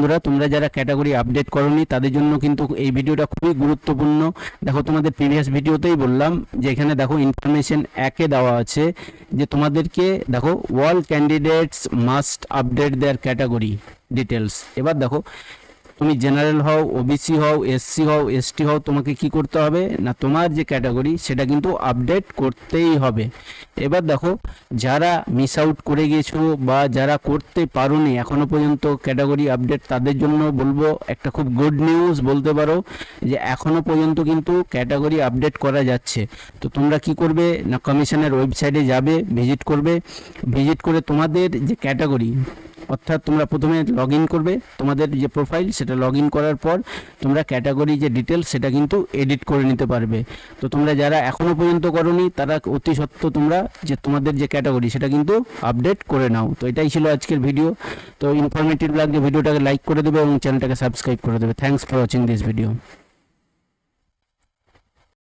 বন্ধুরা, তোমরা যারা ক্যাটাগরি আপডেট করনি, তাদের জন্য কিন্তু এই ভিডিওটা খুবই গুরুত্বপূর্ণ। দেখো, তোমাদের প্রিভিয়াস ভিডিওতেই বললাম যে এখানে দেখো ইনফরমেশন একে দেওয়া আছে যে তোমাদেরকে দেখো all candidates must update their category details এবার দেখো তুমি জেনারেল হও ওবিসি হও এসসি হও এসটি হও, তোমাকে কি করতে হবে? না, তোমার যে ক্যাটাগরি, সেটা কিন্তু আপডেট করতেই হবে। এবার দেখো, যারা মিস আউট করে গিয়েছো বা যারা করতে পারোনি, এখনও পর্যন্ত ক্যাটাগরি আপডেট তাদের জন্য বলব একটা খুব গুড নিউজ বলতে পারো, যে এখনও পর্যন্ত কিন্তু ক্যাটাগরি আপডেট করা যাচ্ছে। তো তোমরা কি করবে? না, কমিশনের ওয়েবসাইটে যাবে, ভিজিট করবে। ভিজিট করে তোমাদের যে ক্যাটাগরি অর্থাৎ তোমরা প্রথমে লগ করবে, তোমাদের যে প্রোফাইল সেটা লগ করার পর তোমরা ক্যাটাগরি যে ডিটেলস সেটা কিন্তু এডিট করে নিতে পারবে। তো তোমরা যারা এখনও পর্যন্ত করনি, তারা অতি সত্ত্ব তোমরা যে তোমাদের যে ক্যাটাগরি সেটা কিন্তু আপডেট করে নাও। তো এটাই ছিল আজকের ভিডিও তো ইনফরমেটিভ লাগলে ভিডিওটাকে লাইক করে দেবে এবং চ্যানেলটাকে সাবস্ক্রাইব করে দেবে। Thanks for watching this video